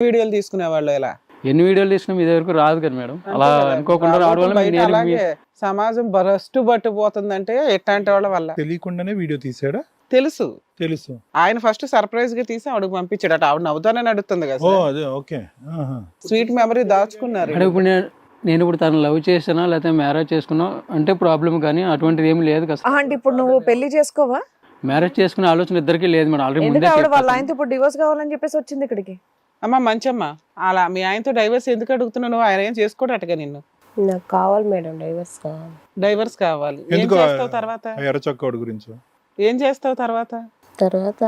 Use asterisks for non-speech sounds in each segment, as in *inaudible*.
వీడియోలు తీసుకునేవాళ్ళు ఇలా? ఎన్ని వీడియోలు తీసినా మీ దగ్గరకు రాదు కదా మేడం. అలా. అనుకోకుండా రాబోతు రావడం వల్ల బయట నేను అలాగే సమాజం బరస్టు పట్టుపోతుందంటే ఎట్లాంటి వాళ్ళ వల్ల? తెలియకుండానే వీడియో తీసాడా? తెలుసు. తెలుసు. ఆయన ఫస్ట్ సర్ప్రైజ్గా తీసి ఆవిడకి పంపించాడు అటు ఆవిడ నవ్వుతానే నడుస్తుంది ఓ కదా అదే ఓకే. ఆహా. స్వీట్ మెమరీ దాచుకున్నారు ఇప్పుడు నేను నేను ఇప్పుడు తను లవ్ చేసినా లేకపోతే మ్యారేజ్ చేసుకున్నా? అంటే ప్రాబ్లం కానీ అటువంటిది ఏమి లేదు కదా అంటే ఇప్పుడు నువ్వు పెళ్ళి చేసుకోవా? మ్యారేజ్ చేసుకునే ఆలోచన ఇద్దరికి లేదు మేడం. ఆల్రెడీ ముందే ఆవిడ వాళ్ళ. ఆయనతో ఇప్పుడు డివోర్స్ కావాలని చెప్పేసి వచ్చింది ఇక్కడికి? అమ్మ మంచమ్మ అలా మీ ఆయనతో డైవర్స్ ఎందుకు అడుగుతున్నావు? నువ్వు ఆయన ఏం చేసుకోడటగా నిన్ను? నాకు కావాలి మేడం డైవర్స్ కావాలి డైవర్స్ కావాలి. ఏం ఎందుకు చేస్తావు తర్వాత? ఎర్రచొక్కోడి గురించి? ఏం చేస్తావు తర్వాత? తర్వాత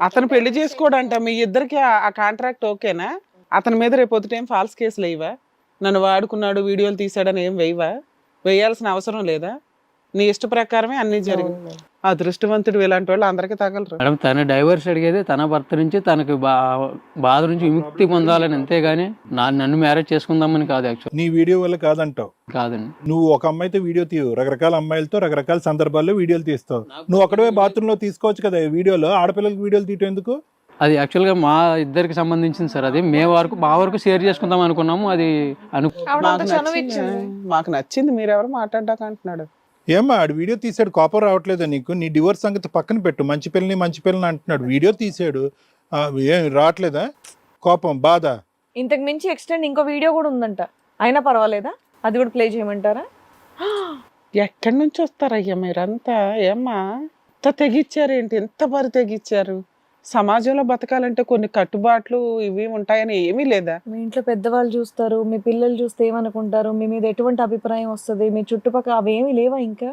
అతను పెళ్ళి చేసుకోడంట మీ ఇద్దరికి ఆ- ఆ కాంట్రాక్ట్ ఓకేనా? అతని మీద రేపు పొద్దుట ఏం ఫాల్స్ కేసులు వేయవా నన్ను వాడుకున్నాడు వీడియోలు తీసాడని ఏం వేయవా? వేయాల్సిన అవసరం లేదా? నీ ఇష్ట ప్రకారమే అన్ని జరిగి అవును మేడం. అదృష్టవంతుడు ఇలాంటి వాళ్ళు అందరికీ తగలరు. మేడం తన డైవర్స్ అడిగేది తన భర్త నుంచి తనకి బా బాధ నుంచి విముక్తి పొందాలని అంతేగాని నా నన్ను మ్యారేజ్ చేసుకుందామని కాదు యాక్చువల్ నీ వీడియో వల్ల కాదంటావు. కాదండి. నువ్వు ఒక అమ్మాయితో వీడియో తీయవు. రకరకాల అమ్మాయిలతో రకరకాల సందర్భాల్లో వీడియోలు తీస్తావు. నువ్వు ఒకడే బాత్రూమ్లో తీసుకోవచ్చు కదా ఈ వీడియోలో? ఆడపిల్లలకి వీడియోలు తీయటం ఎందుకు? అది యాక్చువల్గా మా ఇద్దరికి సంబంధించింది సార్ అది. మే వరకు మా వరకు షేర్ చేసుకుందాం అనుకున్నాము. అది అను మాకు నచ్చింది. మీరెవరు మాట్లాడ్డాక అంటున్నాడు? ఏమ్మా ఆడు వీడియో తీసాడు కోపం రావట్లేదా నీకు? నీ డివోర్స్ సంగతి పక్కన పెట్టు. మంచి పిల్లని మంచి పిల్లని అంటున్నాడు. వీడియో తీసాడు ఏం రావట్లేదా? కోపం బాధ? ఇంతకు మించి ఎక్స్టెండ్ ఇంకో వీడియో కూడా ఉందంట. అయినా పర్వాలేదా? అది కూడా ప్లే చేయమంటారా? *gasps* ఎక్కడి నుంచి వస్తారయ్యా మీరంతా? ఏమ్మా? ఎంత తెగిచ్చారు ఏంటి ఎంత పరి తెగిచ్చారు? సమాజంలో బతకాలంటే కొన్ని కట్టుబాట్లు ఇవి ఉంటాయని ఏమీ లేదా? మీ ఇంట్లో పెద్దవాళ్ళు చూస్తారు మీ పిల్లలు చూస్తే ఏమనుకుంటారు మీ మీద ఎటువంటి అభిప్రాయం వస్తుంది మీ చుట్టుపక్కల అవేమీ లేవా ఇంకా?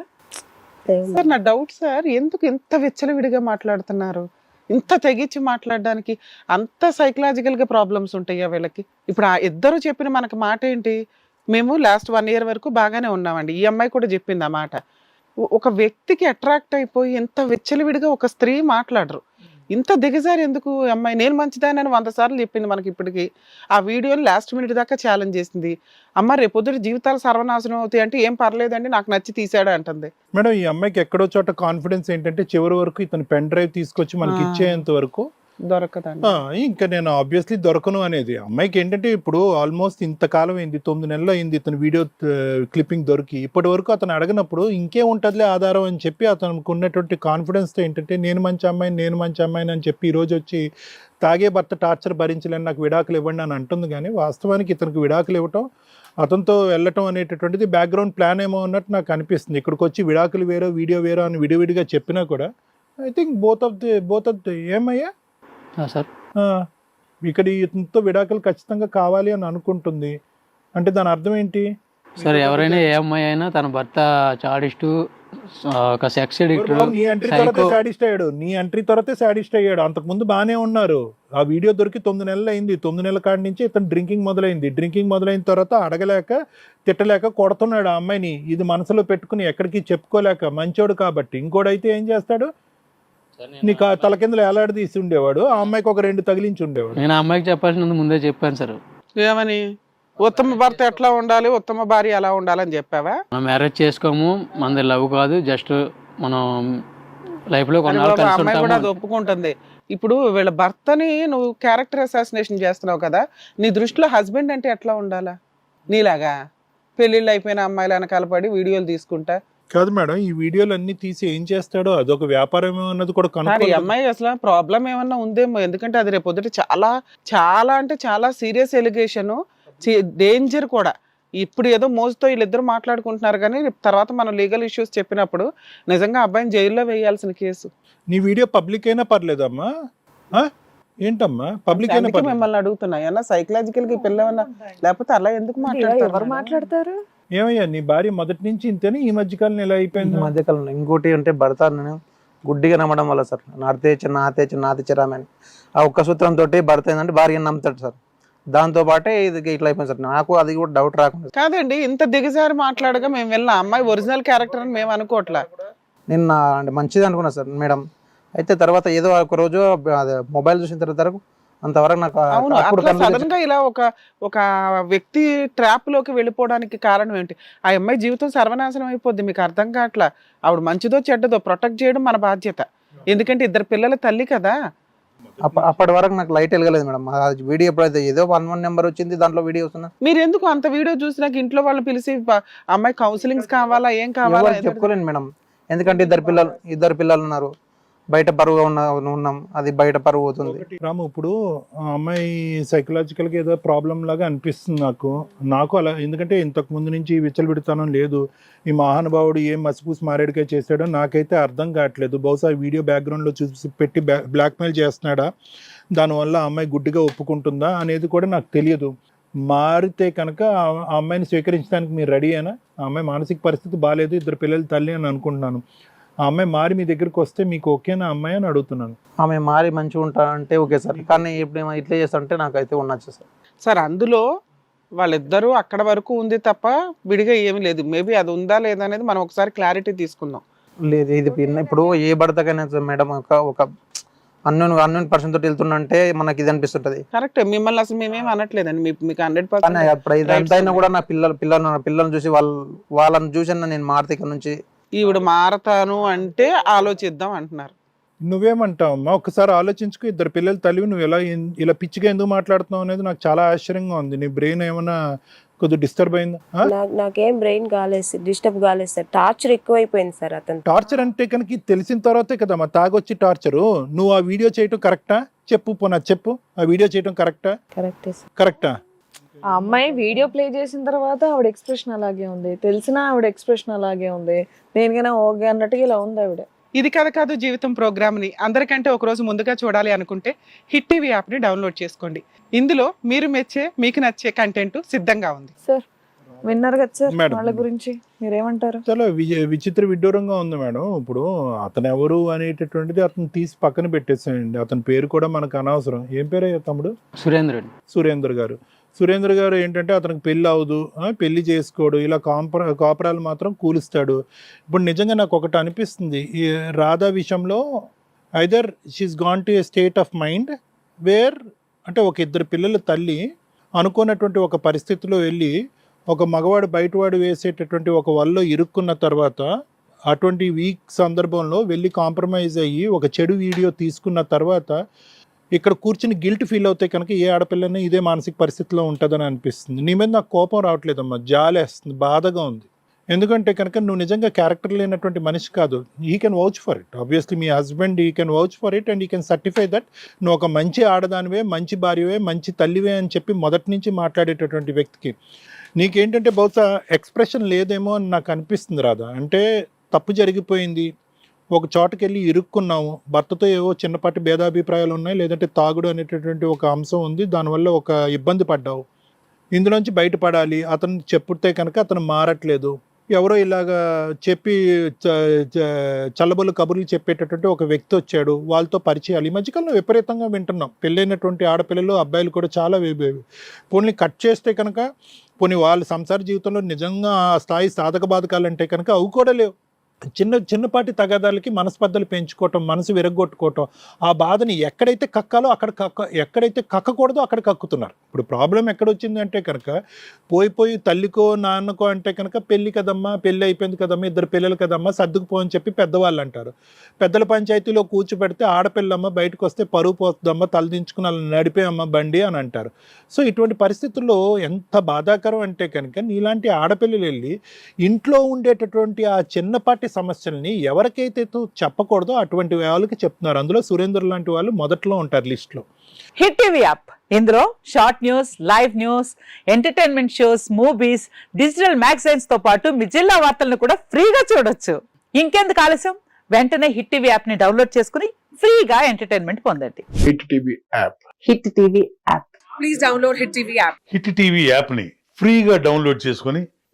సార్ నా డౌట్ సార్ ఎందుకు ఇంత విచ్చలవిడిగా మాట్లాడుతున్నారు? ఇంత తెగించి మాట్లాడడానికి అంత సైకలాజికల్గా ప్రాబ్లమ్స్ ఉంటాయా వీళ్ళకి? ఇప్పుడు ఆ ఇద్దరు చెప్పిన మనకి మాట ఏంటి? మేము లాస్ట్ వన్ ఇయర్ వరకు బాగానే ఉన్నామండి. ఈ అమ్మాయి కూడా చెప్పింది ఆ మాట. ఒక వ్యక్తికి అట్రాక్ట్ అయిపోయి ఇంత విచ్చలవిడిగా ఒక స్త్రీ మాట్లాడరు. ఇంత దిగజారి ఎందుకు? అమ్మాయి నేను మంచిదానని వంద సార్లు చెప్పింది మనకి ఇప్పటికి. ఆ వీడియోని లాస్ట్ మినిట్ దాకా ఛాలెంజ్ చేసింది. అమ్మ రేపొద్దుట జీవితాలు సర్వనాశనం అవుతాయి అంటే ఏం పర్లేదండి నాకు నచ్చి తీసాడు అంటుంది. మేడం ఈ అమ్మాయికి ఎక్కడో చోట కాన్ఫిడెన్స్ ఏంటంటే చివరి వరకు ఇతను పెన్ డ్రైవ్ తీసుకొచ్చి మనకి. ఇచ్చేంత వరకు దొరకదండి. ఇంకా నేను ఆబ్వియస్లీ దొరకను అనేది. అమ్మాయికి ఏంటంటే ఇప్పుడు ఆల్మోస్ట్ ఇంతకాలం అయింది తొమ్మిది నెలలు అయింది ఇతను వీడియో క్లిప్పింగ్ దొరికి. ఇప్పటి వరకు అతను అడగనప్పుడు ఇంకేం ఉంటుందిలే ఆధారం అని చెప్పి అతనికి ఉన్నటువంటి కాన్ఫిడెన్స్తో ఏంటంటే నేను మంచి అమ్మాయిని నేను మంచి అమ్మాయిని అని చెప్పి ఈరోజు వచ్చి తాగే భర్త టార్చర్ భరించలేని నాకు విడాకులు ఇవ్వండి అని అంటుంది కానీ వాస్తవానికి ఇతనికి విడాకులు ఇవ్వటం అతనితో వెళ్ళటం అనేటటువంటిది బ్యాక్గ్రౌండ్ ప్లాన్ ఏమో అన్నట్టు నాకు అనిపిస్తుంది. ఇక్కడికి వచ్చి విడాకులు వేరో వీడియో వేరో అని విడివిడిగా చెప్పినా కూడా I think both of the both of the ఏమయ్యా? సార్. ఇక్కడ ఇతనితో విడాకులు ఖచ్చితంగా కావాలి అని అనుకుంటుంది. అంటే దాని అర్థం ఏంటి? సార్ ఎవరైనా ఏ అమ్మాయి అయినా తన భర్త చాడిస్టు ఒక సెక్స్ నీ ఎంట్రీ తర్వాత సాడిస్ట్ అయ్యాడు. నీ ఎంట్రీ తర్వాతే సాడిస్ట్ అయ్యాడు. అంతకు ముందు బాగానే ఉన్నారు. ఆ వీడియో దొరికి తొమ్మిది నెలలు అయింది. తొమ్మిది నెలల కాడి నుంచి ఇతను డ్రింకింగ్ మొదలైంది. డ్రింకింగ్ మొదలైన తర్వాత అడగలేక తిట్టలేక కొడుతున్నాడు ఆ అమ్మాయిని. ఇది మనసులో పెట్టుకుని ఎక్కడికి చెప్పుకోలేక మంచోడు కాబట్టి. ఇంకోడైతే ఏం చేస్తాడు? నీకు ఆ తల కిందలు ఏలాడదీసి ఉండేవాడు? ఆ అమ్మాయికి ఒక రెండు తగిలించి ఉండేవాడు. నేను ఆ అమ్మాయికి చెప్పాల్సినందుకు ముందే చెప్పాను సార్. ఏమని? ఉత్తమ భర్త ఎట్లా ఉండాలి? ఉత్తమ భార్య ఎలా ఉండాలని చెప్పావా? మనం మ్యారేజ్ చేసుకోము మనది లవ్ కాదు జస్ట్ మనం ఆ కలిసి అమ్మాయి కూడా అది ఒప్పుకుంటుంది. ఇప్పుడు వీళ్ళ భర్తని నువ్వు క్యారెక్టర్ అసాసినేషన్ చేస్తున్నావు కదా నీ దృష్టిలో హస్బెండ్ అంటే ఎట్లా ఉండాలా? నీలాగా? పెళ్ళిళ్ళు అయిపోయిన అమ్మాయిల వెనకాల పడి వీడియోలు తీసుకుంటా కాదు మేడం ఈ వీడియోలు అన్ని తీసి ఏం చేస్తాడో అదొక వ్యాపారం అన్నది కూడా కానీ ఈ కనుక్కోవాలి అమ్మాయి అసలు ప్రాబ్లం ఏమన్నా ఉందేమో ఎందుకంటే అది రేపు పొద్దుట చాలా చాలా అంటే చాలా సీరియస్ ఎలిగేషన్ డేంజర్ కూడా. ఇప్పుడు ఏదో మోజుతో వీళ్ళిద్దరు మాట్లాడుకుంటున్నారు కానీ రేపు తర్వాత మనం లీగల్ ఇష్యూస్ చెప్పినప్పుడు నిజంగా అబ్బాయిని జైల్లో వేయాల్సిన కేసు. నీ వీడియో పబ్లిక్ అయినా పర్లేదమ్మా. ఆ? ఏంటమ్మా? పబ్లిక్ అయినా అందుకే పర్లేదు. మిమ్మల్ని అడుగుతున్నా ఏమన్నా సైకలాజికల్గా పిల్లవన్నా లేకపోతే అలా ఎందుకు మాట్లాడతారు ఎవరు? మాట్లాడతారు? ఏమయ్యా నీ భార్య మొదటి నుంచి ఇంతేనే? ఈ మధ్యకాలం ఇలా అయిపోయింది? మధ్యకాలంలో ఇంకోటి అంటే భర్త నేను గుడ్డిగా నమ్మడం వల్ల సార్. నాతే చిన్న నాతే చిన్న నాతే చిరామని ఆ ఒక్క సూత్రం తోటి భర్త ఏంటంటే భార్యను నమ్ముతాడు సార్. దాంతో పాటే ఇది ఇట్లా అయిపోయింది సార్. నాకు అది కూడా డౌట్ రాకుండా. కాదండి ఇంత దిగజారి మాట్లాడగా మేము వెళ్ళిన అమ్మాయి ఒరిజినల్ క్యారెక్టర్ అని మేము అనుకోవట్లా. నిన్న అంటే మంచిది అనుకున్నా సార్ మేడం. అయితే తర్వాత ఏదో ఒక రోజు అదే మొబైల్ చూసిన తర్వాత అంతవరకు నాకు అప్పుడు సడన్గా ఇలా ఒక ఒక వ్యక్తి ట్రాప్లోకి వెళ్ళిపోవడానికి కారణం ఏంటి? ఆ అమ్మాయి జీవితం సర్వనాశనం అయిపోద్ది మీకు అర్థం కావట్లా? ఆవిడ మంచిదో చెడ్డదో ప్రొటెక్ట్ చేయడం మన బాధ్యత. ఎందుకంటే ఇద్దరు పిల్లల తల్లి కదా. అప్ప- అప్పటి వరకు నాకు లైట్ వెలగలేదు మేడం. వీడియో ఎప్పుడైతే ఏదో వన్ వన్ నెంబర్ వచ్చింది దాంట్లో వీడియో వస్తున్నా. మీరు ఎందుకు అంత వీడియో చూసినాక ఇంట్లో వాళ్ళు పిలిచి అమ్మాయి కౌన్సిలింగ్స్ కావాలా ఏం కావాలా? చెప్పుకోలేను మేడం. ఎందుకంటే ఇద్దరు పిల్లలు ఇద్దరు పిల్లలు ఉన్నారు. బయట పరువు ఉన్న ఉన్నాం అది బయట పరువు అవుతుంది. రాము ఇప్పుడు ఆ అమ్మాయి సైకలాజికల్గా ఏదో ప్రాబ్లం లాగా అనిపిస్తుంది నాకు. నాకు అలా ఎందుకంటే ఇంతకు ముందు నుంచి విచ్చలవిడితనం లేదు. ఈ మహానుభావుడు ఏం మసిపూసి మారేడుగా చేశాడో నాకైతే అర్థం కావట్లేదు. బహుశా ఈ వీడియో బ్యాక్గ్రౌండ్లో చూసి పెట్టి బ్లాక్మెయిల్ చేస్తున్నాడా? దానివల్ల ఆ అమ్మాయి గుడ్డిగా ఒప్పుకుంటుందా అనేది కూడా నాకు తెలియదు. మారితే కనుక ఆ అమ్మాయిని స్వీకరించడానికి మీరు రెడీ అయినా ఆ అమ్మాయి మానసిక పరిస్థితి బాగాలేదు ఇద్దరు పిల్లలు తల్లి అని అనుకుంటున్నాను. ఆ అమ్మాయి మారి మీ దగ్గరికి వస్తే మీకు ఓకేనా అమ్మాయి అని అడుగుతున్నాను. ఆమె మారి మంచిగా ఉంటా అంటే ఓకే సార్. కానీ ఇప్పుడు ఏమో ఇట్లా చేస్తుంటే నాకైతే ఉండొచ్చు సార్. సార్ అందులో వాళ్ళిద్దరూ అక్కడ వరకు ఉంది తప్ప విడిగా ఏమీ లేదు. మేబీ అది ఉందా లేదా అనేది మనం ఒకసారి క్లారిటీ తీసుకుందాం. లేదు ఇది ఇప్పుడు ఏ భర్తకైనా సరే మేడం ఒక ఒక అన్నోన్ అన్నోన్ పర్సన్ తోటి వెళ్తున్నంటే మనకి ఇది అనిపిస్తుంటది. కరెక్ట్ మిమ్మల్ని అసలు మేమేం అనట్లేదండి. మీ- మీకు హండ్రెడ్ కానీ పర్సెంట్ అప్పుడు ఇదంతా అయినా కూడా నా పిల్లలు పిల్లలు పిల్లల్ని చూసి వాళ్ళు వాళ్ళని చూసి నేను మారుతి ఇక్కడ నుంచి ఈవిడ మారతాను అంటే ఆలోచిద్దాం అంటున్నారు. నువ్వేమంటావు అమ్మా ఒకసారి ఆలోచించుకో ఇద్దరు పిల్లలు తల్లివి నువ్వు ఎలా ఇలా పిచ్చిగా ఎందుకు మాట్లాడుతున్నావు అనేది నాకు చాలా ఆశ్చర్యంగా ఉంది. నీ బ్రెయిన్ ఏమైనా కొద్దిగా డిస్టర్బ్ అయిందా? నాకు బ్రెయిన్ కాలేదు డిస్టర్బ్ కాలేదు సార్ టార్చర్ ఎక్కువైపోయింది సార్ అతను. టార్చర్ అంటే కనుక తెలిసిన తర్వాతే కదమ్మా తాగొచ్చి టార్చరు. నువ్వు ఆ వీడియో చేయటం కరెక్టా? చెప్పు పోనా చెప్పు. ఆ వీడియో చేయటం కరెక్టా? కరెక్టే సార్. కరెక్టా? ఆ అమ్మాయి వీడియో ప్లే చేసిన తర్వాత ఆవిడ ఎక్స్ప్రెషన్ అలాగే ఉంది. తెలిసిన ఆవిడ ఎక్స్ప్రెషన్ అలాగే ఉంది. దేనికైనా ఓకే అన్నట్టుగా ఇలా ఉంది ఆవిడ. ఇది కథ కాదు జీవితం ప్రోగ్రామ్ని. అందరికంటే ఒక రోజు ముందుగా చూడాలి అనుకుంటే హిట్ టీవీ యాప్ని డౌన్లోడ్ చేసుకోండి. ఇందులో మీరు మెచ్చే మీకు నచ్చే కంటెంట్ సిద్ధంగా ఉంది. సార్ విన్నారు కదా సార్. వాళ్ళ గురించి? మీరేమంటారు? చాలా విచిత్ర విడ్డూరంగా ఉంది మేడం. ఇప్పుడు అతను ఎవరు అనేటటువంటిది అతను తీసి పక్కన పెట్టేసేయండి అతని పేరు కూడా మనకు అనవసరం. ఏం పేరు తమ్ముడు? సురేంద్ర సురేందర్ గారు. సురేంద్ర గారు ఏంటంటే అతనికి పెళ్ళి అవదు పెళ్ళి చేసుకోడు ఇలా కాంపర కాపురాలు మాత్రం కూలుస్తాడు. ఇప్పుడు నిజంగా నాకు ఒకటి అనిపిస్తుంది. ఈ రాధా విషయంలో either she's gone to a state of mind where అంటే ఒక ఇద్దరు పిల్లల తల్లి అనుకున్నటువంటి ఒక పరిస్థితిలో వెళ్ళి ఒక మగవాడు బయటవాడు వేసేటటువంటి ఒక వల్లో ఇరుక్కున్న తర్వాత అటువంటి వీక్ సందర్భంలో వెళ్ళి కాంప్రమైజ్ అయ్యి ఒక చెడు వీడియో తీసుకున్న తర్వాత ఇక్కడ కూర్చుని గిల్ట్ ఫీల్ అవుతే కనుక ఏ ఆడపిల్లనే ఇదే మానసిక పరిస్థితిలో ఉంటుందని అనిపిస్తుంది. నీ మీద నాకు కోపం రావట్లేదమ్మా. జాలేస్తుంది. బాధగా ఉంది. ఎందుకంటే కనుక నువ్వు నిజంగా క్యారెక్టర్ లేనటువంటి మనిషి కాదు. He can vouch for it obviously me husband he can vouch for it and he can certify that నువ్వు ఒక మంచి ఆడదానివే మంచి భార్యవే మంచి తల్లివే అని చెప్పి మొదటి నుంచి మాట్లాడేటటువంటి వ్యక్తికి నీకేంటంటే బహుశా ఎక్స్ప్రెషన్ లేదేమో అని నాకు అనిపిస్తుంది రాదా అంటే తప్పు జరిగిపోయింది. ఒక చోటకెళ్ళి ఇరుక్కున్నాము. భర్తతో ఏవో చిన్నపాటి భేదాభిప్రాయాలు ఉన్నాయి. లేదంటే తాగుడు అనేటటువంటి ఒక అంశం ఉంది. దానివల్ల ఒక ఇబ్బంది పడ్డావు. ఇందులోంచి బయటపడాలి. అతను చెప్పుతే కనుక అతను మారట్లేదు. ఎవరో ఇలాగా చెప్పి చ- చల్లబొల్లు కబుర్లు చెప్పేటటువంటి ఒక వ్యక్తి వచ్చాడు. వాళ్ళతో పరిచయాలు. ఈ మధ్యకాలంలో విపరీతంగా వింటున్నాం. పెళ్ళైనటువంటి ఆడపిల్లలు అబ్బాయిలు కూడా చాలా పోనీ కట్ చేస్తే కనుక పోనీ వాళ్ళ సంసార జీవితంలో నిజంగా ఆ స్థాయి సాధక బాధకాలు అంటే కనుక అవి కూడా లేవు. చిన్న చిన్నపాటి తగాదాలకి మనస్పర్ధలు పెంచుకోవటం మనసు విరగొట్టుకోవటం ఆ బాధని ఎక్కడైతే కక్కాలో అక్కడ కక్క ఎక్కడైతే కక్కకూడదో అక్కడ కక్కుతున్నారు. ఇప్పుడు ప్రాబ్లం ఎక్కడ వచ్చింది అంటే కనుక పోయి పోయి తల్లికో నాన్నకో అంటే కనుక పెళ్ళి కదమ్మా పెళ్ళి అయిపోయింది కదమ్మా ఇద్దరు పిల్లలు కదమ్మా సర్దుకుపో అని చెప్పి పెద్దవాళ్ళు అంటారు పెద్దల పంచాయతీలో కూర్చోబెడితే ఆడపిల్లమ్మ బయటకు వస్తే పరువు పోతుందమ్మా తలదించుకుని అలా నడిపేయమ్మ బండి అని అంటారు. సో ఇటువంటి పరిస్థితుల్లో ఎంత బాధాకరం అంటే కనుక నీలాంటి ఆడపిల్లలు వెళ్ళి ఇంట్లో ఉండేటటువంటి ఆ చిన్నపాటి సమస్యల్ని ఎవరికైతే తో చెప్పకూడదో అటువంటి వాళ్ళకి చెప్తున్నారు. అందులో సురేందర్ లాంటి వాళ్ళు మొదట్లో ఉంటారు లిస్ట్లో. Hit TV app. ఇందులో short news live news entertainment shows movies digital మ్యాగజైన్స్తో పాటు మీ జిల్లా వార్తలను కూడా ఫ్రీగా చూడొచ్చు. ఇంకెందుకు ఆలస్యం? వెంటనే హిట్ టీవీ యాప్ని డౌన్లోడ్ చేసుకుని ఫ్రీగా ఎంటర్టైన్మెంట్ పొందండి. Hit TV app. Hit TV app. Hit TV app. ని ఫ్రీగా డౌన్లోడ్ చేసుకొని